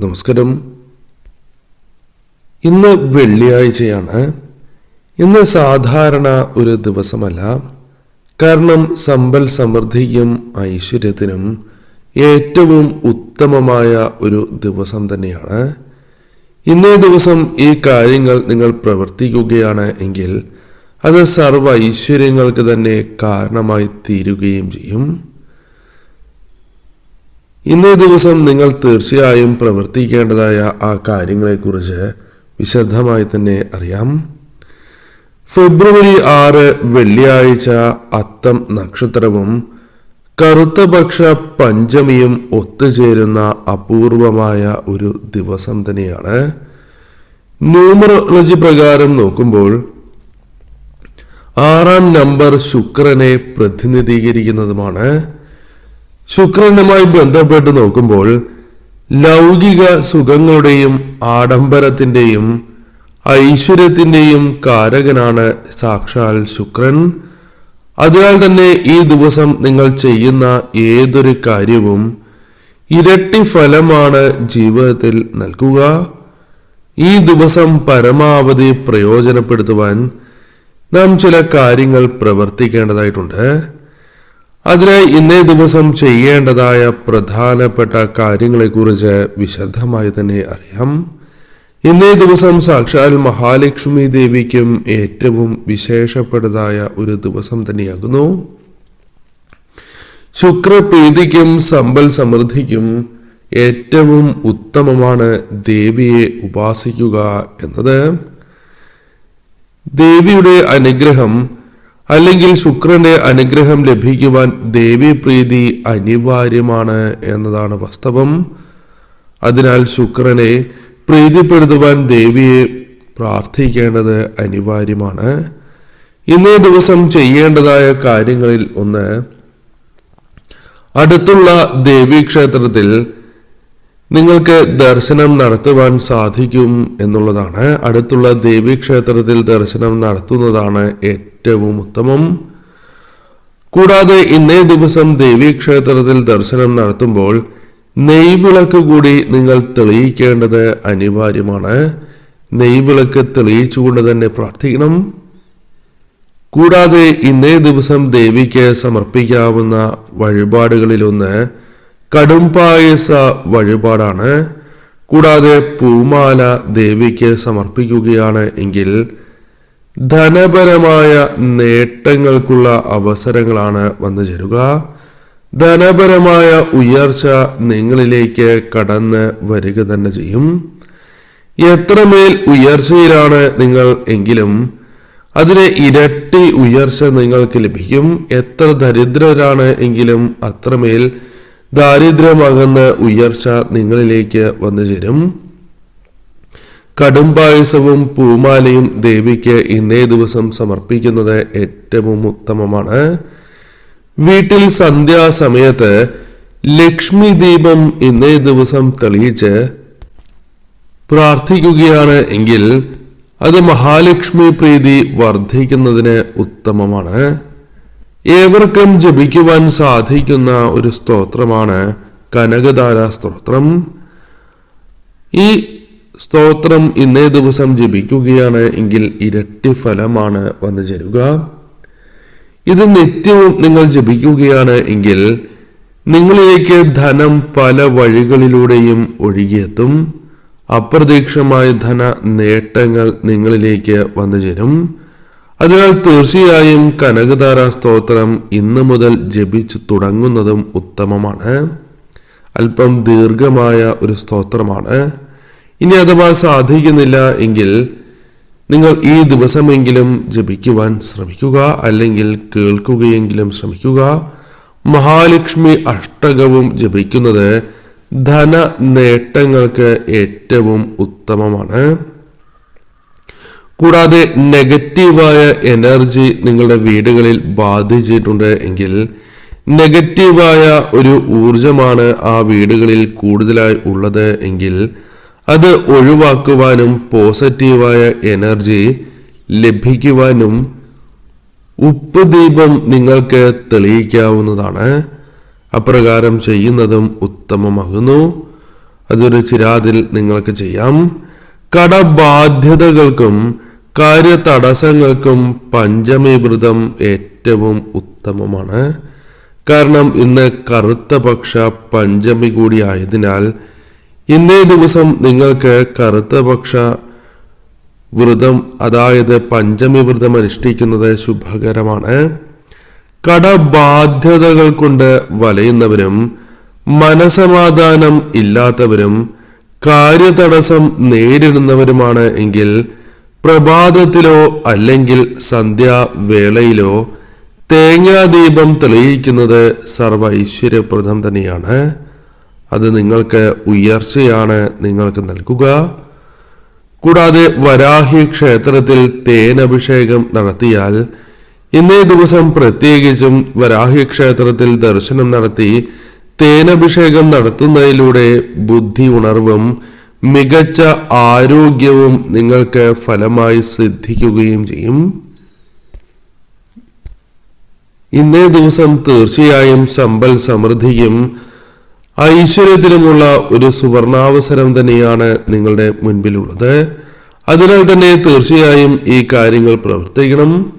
നമസ്കാരം. ഇന്ന് വെള്ളിയാഴ്ചയാണ്. ഇന്ന് സാധാരണ ഒരു ദിവസമല്ല. കാരണം സമ്പൽ സമൃദ്ധിക്കും ഐശ്വര്യത്തിനും ഏറ്റവും ഉത്തമമായ ഒരു ദിവസം തന്നെയാണ്. ഇന്നേ ദിവസം ഈ കാര്യങ്ങൾ നിങ്ങൾ പ്രവർത്തിക്കുകയാണ് എങ്കിൽ അത് സർവ ഐശ്വര്യങ്ങൾക്ക് തന്നെ കാരണമായി തീരുകയും ചെയ്യും. ഇന്നേ ദിവസം നിങ്ങൾ തീർച്ചയായും പ്രവർത്തിക്കേണ്ടതായ ആ കാര്യങ്ങളെക്കുറിച്ച് വിശദമായി തന്നെ അറിയാം. ഫെബ്രുവരി ആറ് വെള്ളിയാഴ്ച അത്തം നക്ഷത്രവും കറുത്തപക്ഷ പഞ്ചമിയും ഒത്തുചേരുന്ന അപൂർവമായ ഒരു ദിവസം തന്നെയാണ്. ന്യൂമറോളജി പ്രകാരം നോക്കുമ്പോൾ ആറാം നമ്പർ ശുക്രനെ പ്രതിനിധീകരിക്കുന്നതുമാണ്. ശുക്രനുമായി ബന്ധപ്പെട്ട് നോക്കുമ്പോൾ ലൗകിക സുഖങ്ങളുടെയും ആഡംബരത്തിന്റെയും ഐശ്വര്യത്തിന്റെയും കാരകനാണ് സാക്ഷാൽ ശുക്രൻ. അതിനാൽ തന്നെ ഈ ദിവസം നിങ്ങൾ ചെയ്യുന്ന ഏതൊരു കാര്യവും ഇരട്ടി ഫലമാണ് ജീവിതത്തിൽ നൽകുക. ഈ ദിവസം പരമാവധി പ്രയോജനപ്പെടുത്തുവാൻ നാം ചില കാര്യങ്ങൾ പ്രവർത്തിക്കേണ്ടതായിട്ടുണ്ട്. അതിനായി ഇന്നേ ദിവസം ചെയ്യേണ്ടതായ പ്രധാനപ്പെട്ട കാര്യങ്ങളെക്കുറിച്ച് വിശദമായി തന്നെ അറിയാം. ഇന്നേ ദിവസം സാക്ഷാൽ മഹാലക്ഷ്മി ദേവിക്കും ഏറ്റവും വിശേഷപ്പെട്ടതായ ഒരു ദിവസം തന്നെയാകുന്നു. ശുക്രപ്രീതിക്കും സമ്പൽ സമൃദ്ധിക്കും ഏറ്റവും ഉത്തമമാണ് ദേവിയെ ഉപാസിക്കുക എന്നത്. ദേവിയുടെ അനുഗ്രഹം അല്ലെങ്കിൽ ശുക്രന്റെ അനുഗ്രഹം ലഭിക്കുവാൻ ദേവീപ്രീതി അനിവാര്യമാണ് എന്നതാണ് വാസ്തവം. അതിനാൽ ശുക്രനെ പ്രീതിപ്പെടുത്തുവാൻ ദേവിയെ പ്രാർത്ഥിക്കേണ്ടത് അനിവാര്യമാണ്. ഇന്നേ ദിവസം ചെയ്യേണ്ടതായ കാര്യങ്ങളിൽ ഒന്ന് അടുത്തുള്ള ദേവീക്ഷേത്രത്തിൽ നിങ്ങൾക്ക് ദർശനം നടത്തുവാൻ സാധിക്കും എന്നുള്ളതാണ്. അടുത്തുള്ള ദേവീക്ഷേത്രത്തിൽ ദർശനം നടത്തുന്നതാണ് ഏറ്റവും ഉത്തമം. കൂടാതെ ഇന്നേ ദിവസം ദേവീക്ഷേത്രത്തിൽ ദർശനം നടത്തുമ്പോൾ നെയ്വിളക്ക് കൂടി നിങ്ങൾ തെളിയിക്കേണ്ടത് അനിവാര്യമാണ്. നെയ്വിളക്ക് തെളിയിച്ചുകൊണ്ട് തന്നെ പ്രാർത്ഥിക്കണം. കൂടാതെ ഇന്നേ ദിവസം ദേവിക്ക് സമർപ്പിക്കാവുന്ന വഴിപാടുകളിലൊന്ന് കടുംപായസ വഴിപാടാണ്. കൂടാതെ പൂമാല ദേവിക്ക് സമർപ്പിക്കുകയാണ് എങ്കിൽ ധനപരമായ നേട്ടങ്ങൾക്കുള്ള അവസരങ്ങളാണ് വന്നു ചേരുക. ധനപരമായ ഉയർച്ച നിങ്ങളിലേക്ക് കടന്ന് വരിക തന്നെ ചെയ്യും. എത്രമേൽ ഉയർച്ചയിലാണ് നിങ്ങൾ എങ്കിലും അതിന് ഇരട്ടി ഉയർച്ച നിങ്ങൾക്ക് ലഭിക്കും. എത്ര ദരിദ്രരാണ് എങ്കിലും അത്രമേൽ ദാരിദ്ര്യമകന്ന് ഉയർച്ച നിങ്ങളിലേക്ക് വന്നു ചേരും. കടുംപായസവും പൂമാലയും ദേവിക്ക് ഇന്നേ ദിവസം സമർപ്പിക്കുന്നത് ഏറ്റവും ഉത്തമമാണ്. വീട്ടിൽ സന്ധ്യാസമയത്ത് ലക്ഷ്മി ദീപം ഇന്നേ ദിവസം തെളിയിച്ച് പ്രാർത്ഥിക്കുകയാണ് എങ്കിൽ അത് മഹാലക്ഷ്മി പ്രീതി വർദ്ധിക്കുന്നതിന് ഉത്തമമാണ്. ഏവർക്കും ജപിക്കുവാൻ സാധിക്കുന്ന ഒരു സ്തോത്രമാണ് കനകധാര സ്തോത്രം ഈ സ്തോത്രം ഇന്നേ ദിവസം ജപിക്കുകയാണ് എങ്കിൽ ഇരട്ടി ഫലമാണ് വന്നു ചേരുക. ഇത് നിത്യവും നിങ്ങൾ ജപിക്കുകയാണ് എങ്കിൽ നിങ്ങളിലേക്ക് ധനം പല വഴികളിലൂടെയും ഒഴുകിയെത്തും. അപ്രതീക്ഷമായ ധന നേട്ടങ്ങൾ നിങ്ങളിലേക്ക് വന്നു ചേരും. അതിനാൽ തീർച്ചയായും കനകതാര സ്തോത്രം ഇന്ന് മുതൽ ജപിച്ചു തുടങ്ങുന്നതും ഉത്തമമാണ്. അല്പം ദീർഘമായ ഒരു സ്തോത്രമാണ്. ഇനി അഥവാ സാധിക്കുന്നില്ല എങ്കിൽ നിങ്ങൾ ഈ ദിവസമെങ്കിലും ജപിക്കുവാൻ ശ്രമിക്കുക അല്ലെങ്കിൽ കേൾക്കുകയെങ്കിലും ശ്രമിക്കുക. മഹാലക്ഷ്മി അഷ്ടകവും ജപിക്കുന്നത് ധന നേട്ടങ്ങൾക്ക് ഏറ്റവും ഉത്തമമാണ്. കൂടാതെ നെഗറ്റീവായ എനർജി നിങ്ങളുടെ വീടുകളിൽ ബാധിച്ചിട്ടുണ്ട് എങ്കിൽ നെഗറ്റീവായ ഒരു ഊർജമാണ് ആ വീടുകളിൽ കൂടുതലായി ഉള്ളത് എങ്കിൽ അത് ഒഴിവാക്കുവാനും പോസിറ്റീവായ എനർജി ലഭിക്കുവാനും ഉപ്പ് ദീപം നിങ്ങൾക്ക് തെളിയിക്കാവുന്നതാണ്. അപ്രകാരം ചെയ്യുന്നതും ഉത്തമമാകുന്നു. അതൊരു ചിരാതിൽ നിങ്ങൾക്ക് ചെയ്യാം. കടബാധ്യതകൾക്കും കാര്യതടസ്സങ്ങൾക്കും പഞ്ചമി വ്രതം ഏറ്റവും ഉത്തമമാണ്. കാരണം ഇന്ന് കറുത്ത പക്ഷ പഞ്ചമി കൂടി ആയതിനാൽ ഇന്നേ ദിവസം നിങ്ങൾക്ക് കറുത്ത പക്ഷ വ്രതം അതായത് പഞ്ചമി വ്രതം അനുഷ്ഠിക്കുന്നത് ശുഭകരമാണ്. കടബാധ്യതകൾ കൊണ്ട് വലയുന്നവരും മനസമാധാനം ഇല്ലാത്തവരും കാര്യതടസ്സം നേരിടുന്നവരുമാണ് എങ്കിൽ പ്രഭാതത്തിലോ അല്ലെങ്കിൽ സന്ധ്യാവേളയിലോ തേങ്ങാദീപം തെളിയിക്കുന്നത് സർവ ഐശ്വര്യപ്രദം തന്നെയാണ്. അത് നിങ്ങൾക്ക് ഉയർച്ചയാണ് നിങ്ങൾക്ക് നൽകുക. കൂടാതെ വരാഹി ക്ഷേത്രത്തിൽ തേനഭിഷേകം നടത്തിയാൽ ഇന്നേ ദിവസം പ്രത്യേകിച്ചും വരാഹി ക്ഷേത്രത്തിൽ ദർശനം നടത്തി തേനഭിഷേകം നടത്തുന്നതിലൂടെ ബുദ്ധി ഉണർവും മികച്ച ആരോഗ്യവും നിങ്ങൾക്ക് ഫലമായി സിദ്ധിക്കുകയും ചെയ്യും. ഇന്നേ ദിവസം തീർച്ചയായും സമ്പൽ സമൃദ്ധിയും ഐശ്വര്യത്തിനുമുള്ള ഒരു സുവർണാവസരം തന്നെയാണ് നിങ്ങളുടെ മുൻപിലുള്ളത്. അതിനാൽ തന്നെ തീർച്ചയായും ഈ കാര്യങ്ങൾ പ്രവർത്തിക്കണം.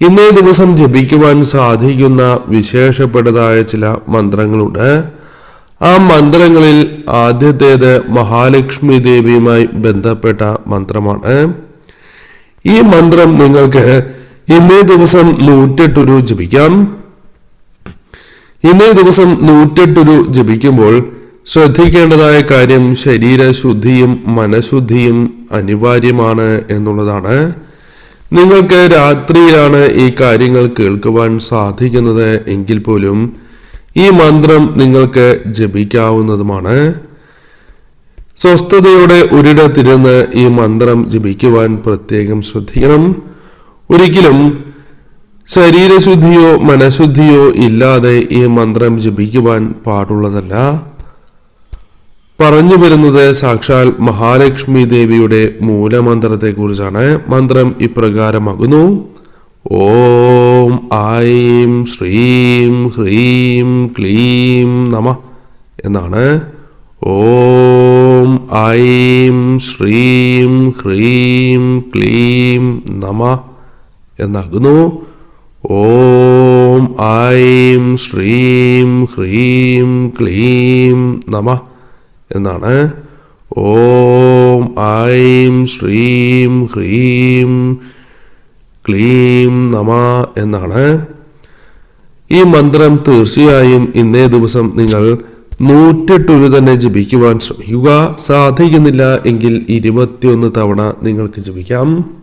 ഇന്നേ ദിവസം ജപിക്കുവാൻ സാധിക്കുന്ന വിശേഷപ്പെട്ടതായ ചില മന്ത്രങ്ങളുണ്ട്. ആ മന്ത്രങ്ങളിൽ ആദ്യത്തേത് മഹാലക്ഷ്മി ദേവിയുമായി ബന്ധപ്പെട്ട മന്ത്രമാണ്. ഈ മന്ത്രം നിങ്ങൾക്ക് ഇന്നേ ദിവസം നൂറ്റെട്ടൊരു ജപിക്കാം. ഇന്നേ ദിവസം നൂറ്റെട്ടൊരു ജപിക്കുമ്പോൾ ശ്രദ്ധിക്കേണ്ടതായ കാര്യം ശരീരശുദ്ധിയും മനഃശുദ്ധിയും അനിവാര്യമാണ് എന്നുള്ളതാണ്. നിങ്ങൾക്ക് രാത്രിയിലാണ് ഈ കാര്യങ്ങൾ കേൾക്കുവാൻ സാധിക്കുന്നത് എങ്കിൽ പോലും ഈ മന്ത്രം നിങ്ങൾക്ക് ജപിക്കാവുന്നതുമാണ്. സ്വസ്ഥതയോടെ ഒരിടത്തിരുന്ന് ഈ മന്ത്രം ജപിക്കുവാൻ പ്രത്യേകം ശ്രദ്ധിക്കണം. ഒരിക്കലും ശരീരശുദ്ധിയോ മനഃശുദ്ധിയോ ഇല്ലാതെ ഈ മന്ത്രം ജപിക്കുവാൻ പാടുള്ളതല്ല. പറഞ്ഞു വരുന്നത് സാക്ഷാൽ മഹാലക്ഷ്മി ദേവിയുടെ മൂലമന്ത്രത്തെ കുറിച്ചാണ് മന്ത്രം ഇപ്രകാരമാകുന്നു. ഓം ഐം ശ്രീം ഹ്രീം ക്ലീം നമ എന്നാണ്. ഓം ഐം ശ്രീം ഹ്രീം ക്ലീം നമ എന്നാകുന്നു. ഓം ഐം ശ്രീം ഹ്രീം ക്ലീം നമ എന്നാണ്. ഓം ഐം ശ്രീം ഹ്രീം ക്ലീം നമ എന്നാണ്. ഈ മന്ത്രം തീർച്ചയായും ഇന്നേ ദിവസം നിങ്ങൾ നൂറ്റെട്ടൊരു തന്നെ ജപിക്കുവാൻ ശ്രമിക്കുക. സാധിക്കുന്നില്ല എങ്കിൽ ഇരുപത്തിയൊന്ന് തവണ നിങ്ങൾക്ക് ജപിക്കാം.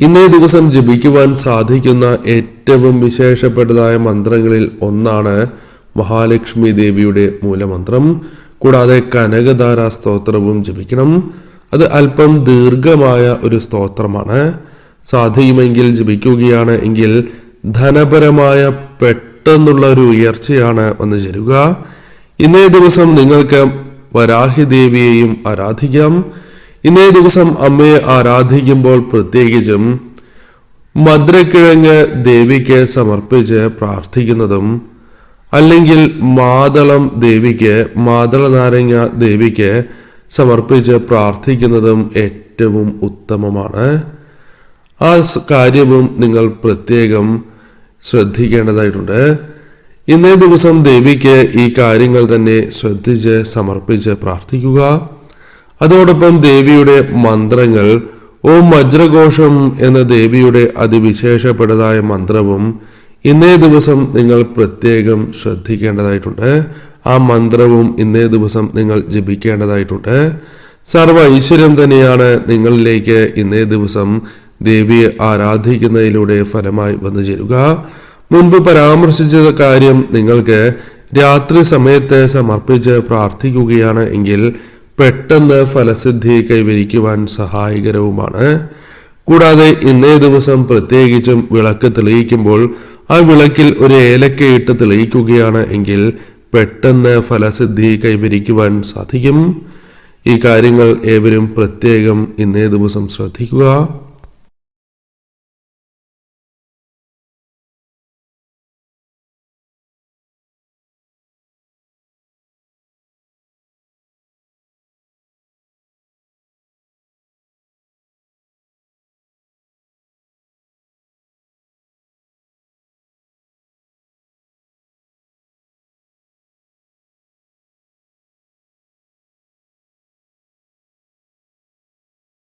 ഇന്നേ ദിവസം ജപിക്കുവാൻ സാധിക്കുന്ന ഏറ്റവും വിശേഷപ്പെട്ടതായ മന്ത്രങ്ങളിൽ ഒന്നാണ് മഹാലക്ഷ്മി ദേവിയുടെ മൂലമന്ത്രം. കൂടാതെ കനകധാര സ്തോത്രവും ജപിക്കണം. അത് അല്പം ദീർഘമായ ഒരു സ്തോത്രമാണ്. സാധിക്കുമെങ്കിൽ ജപിക്കുകയാണ് എങ്കിൽ ധനപരമായ പെട്ടെന്നുള്ള ഒരു ഉയർച്ചയാണ് വന്നു ചേരുക. ഇന്നേ ദിവസം നിങ്ങൾക്ക് വരാഹി ദേവിയെയും ആരാധിക്കാം. ഇന്നേ ദിവസം അമ്മയെ ആരാധിക്കുമ്പോൾ പ്രത്യേകിച്ചും മധുരക്കിഴങ്ങ് ദേവിക്ക് സമർപ്പിച്ച് പ്രാർത്ഥിക്കുന്നതും അല്ലെങ്കിൽ മാതളം ദേവിക്ക് മാതള നാരങ്ങ ദേവിക്ക് സമർപ്പിച്ച് പ്രാർത്ഥിക്കുന്നതും ഏറ്റവും ഉത്തമമാണ്. ആ കാര്യവും നിങ്ങൾ പ്രത്യേകം ശ്രദ്ധിക്കേണ്ടതായിട്ടുണ്ട്. ഇന്നേ ദിവസം ദേവിക്ക് ഈ കാര്യങ്ങൾ തന്നെ ശ്രദ്ധിച്ച് സമർപ്പിച്ച് പ്രാർത്ഥിക്കുക. അതോടൊപ്പം ദേവിയുടെ മന്ത്രങ്ങൾ ഓം വജ്രഘോഷം എന്ന ദേവിയുടെ അതിവിശേഷപ്പെട്ടതായ മന്ത്രവും ഇന്നേ ദിവസം നിങ്ങൾ പ്രത്യേകം ശ്രദ്ധിക്കേണ്ടതായിട്ടുണ്ട്. ആ മന്ത്രവും ഇന്നേ ദിവസം നിങ്ങൾ ജപിക്കേണ്ടതായിട്ടുണ്ട്. സർവ ഐശ്വര്യം തന്നെയാണ് നിങ്ങളിലേക്ക് ഇന്നേ ദിവസം ദേവിയെ ആരാധിക്കുന്നതിലൂടെ ഫലമായി വന്നു ചേരുക. മുൻപ് പരാമർശിച്ച കാര്യം നിങ്ങൾക്ക് രാത്രി സമയത്ത് സമർപ്പിച്ച് പ്രാർത്ഥിക്കുകയാണ് എങ്കിൽ പെട്ടെന്ന് ഫലസിദ്ധി കൈവരിക്കുവാൻ സഹായകരവുമാണ്. കൂടാതെ ഇന്നേ ദിവസം പ്രത്യേകിച്ചും വിളക്ക് തെളിയിക്കുമ്പോൾ ആ വിളക്കിൽ ഒരു ഏലക്കയിട്ട് തെളിയിക്കുകയാണ് എങ്കിൽ പെട്ടെന്ന് ഫലസിദ്ധി കൈവരിക്കുവാൻ സാധിക്കും. ഈ കാര്യങ്ങൾ ഏവരും പ്രത്യേകം ഇന്നേ ദിവസം ശ്രദ്ധിക്കുക.